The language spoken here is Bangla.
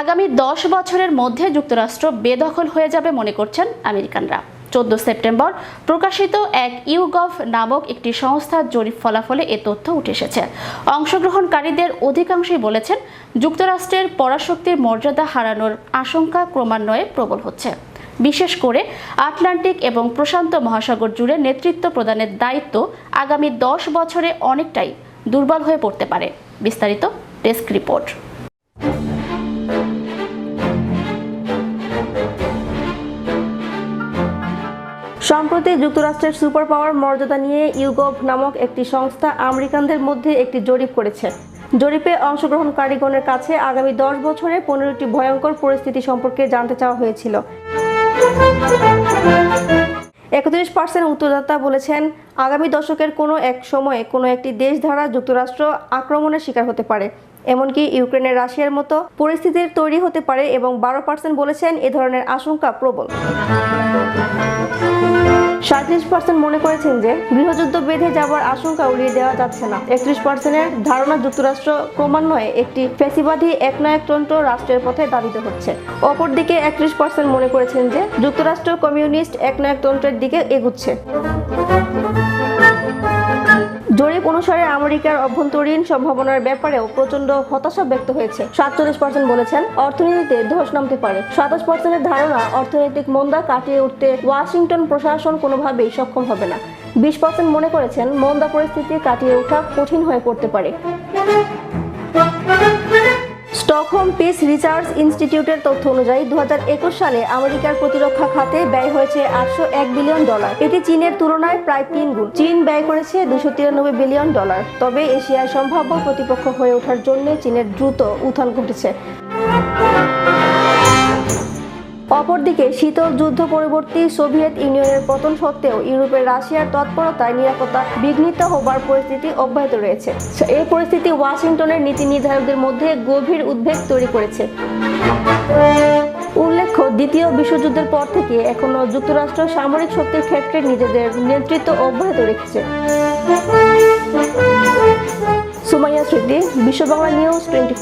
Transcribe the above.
আগামী দশ বছরের মধ্যে যুক্তরাষ্ট্র বেদখল হয়ে যাবে মনে করছেন আমেরিকানরা। চোদ্দ সেপ্টেম্বর প্রকাশিত এক ইউগভ নামক একটি সংস্থার জরিপ ফলাফলে এ তথ্য উঠে এসেছে। অংশগ্রহণকারীদের অধিকাংশই বলেছেন, যুক্তরাষ্ট্রের পরাশক্তির মর্যাদা হারানোর আশঙ্কা ক্রমান্বয়ে প্রবল হচ্ছে। বিশেষ করে আটলান্টিক এবং প্রশান্ত মহাসাগর জুড়ে নেতৃত্ব প্রদানের দায়িত্ব আগামী দশ বছরে অনেকটাই দুর্বল হয়ে পড়তে পারে। বিস্তারিত ডেস্ক রিপোর্ট। সম্প্রতি যুক্তরাষ্ট্রের সুপার পাওয়ার মর্যাদা নিয়ে ইউগভ নামক একটি সংস্থা আমেরিকানদের মধ্যে একটি জরিপ করেছে। জরিপে অংশগ্রহণকারীগণের কাছে আগামী দশ বছরে পনেরোটি ভয়ঙ্কর পরিস্থিতি সম্পর্কে জানতে চাওয়া হয়েছিল। একত্রিশ পার্সেন্ট উত্তরদাতা বলেছেন, আগামী দশকের কোনো এক সময়ে কোনো একটি দেশ দ্বারা যুক্তরাষ্ট্র আক্রমণের শিকার হতে পারে। এমনকি ইউক্রেনের রাশিয়ার মতো পরিস্থিতির তৈরি হতে পারে এবং বারো পার্সেন্ট বলেছেন এ ধরনের আশঙ্কা প্রবল। সাঁত্রিশ পার্সেন্ট মনে করেছেন যে গৃহযুদ্ধ বেঁধে যাওয়ার আশঙ্কা উড়িয়ে দেওয়া যাচ্ছে না। একত্রিশ পার্সেন্টের ধারণা যুক্তরাষ্ট্র ক্রমান্বয়ে একটি ফেসিবাদী একনায়কতন্ত্র রাষ্ট্রের পথে দাবিত হচ্ছে। অপরদিকে একত্রিশ পার্সেন্ট মনে করেছেন যে যুক্তরাষ্ট্র কমিউনিস্ট একনায়কতন্ত্রের দিকে এগুচ্ছে। জরিপ অনুসারে আমেরিকার অভ্যন্তরীণ সম্ভাবনার ব্যাপারেও প্রচণ্ড হতাশা ব্যক্ত হয়েছে। সাতচল্লিশ পার্সেন্ট বলেছেন, অর্থনীতিতে ধস নামতে পারে। সাতাশ পার্সেন্টের ধারণা, অর্থনৈতিক মন্দা কাটিয়ে উঠতে ওয়াশিংটন প্রশাসন কোনোভাবেই সক্ষম হবে না। বিশ পার্সেন্ট মনে করেছেন, মন্দা পরিস্থিতি কাটিয়ে ওঠা কঠিন হয়ে পড়তে পারে। স্টকহোম পিস রিসার্চ ইনস্টিটিউটের তথ্য অনুযায়ী দু হাজার একুশ সালে আমেরিকার প্রতিরক্ষা খাতে ব্যয় হয়েছে আটশো এক বিলিয়ন ডলার। এটি চীনের তুলনায় প্রায় তিন গুণ। চীন ব্যয় করেছে দুশো তিরানব্বই বিলিয়ন ডলার। তবে এশিয়ায় সম্ভাব্য প্রতিপক্ষ হয়ে ওঠার জন্য চীনের দ্রুত উত্থান ঘটেছে। অপরদিকে শীতল যুদ্ধ পরবর্তী সোভিয়েত ইউনিয়নের পতন সত্ত্বেও ইউরোপের রাশিয়ার তৎপরতায় নিরাপত্তা বিঘ্নিত হবার পরিস্থিতি অব্যাহত রয়েছে। এই পরিস্থিতি ওয়াশিংটনের নীতি নির্ধারকদের মধ্যে গভীর উদ্বেগ তৈরি করেছে। উল্লেখ্য, দ্বিতীয় বিশ্বযুদ্ধের পর থেকে এখনও যুক্তরাষ্ট্র সামরিক শক্তির ক্ষেত্রে নিজেদের নেতৃত্ব অব্যাহত রেখেছে। সুমাইয়া স্মৃতি বিশ্ব বাংলা নিউজ টোয়েন্টি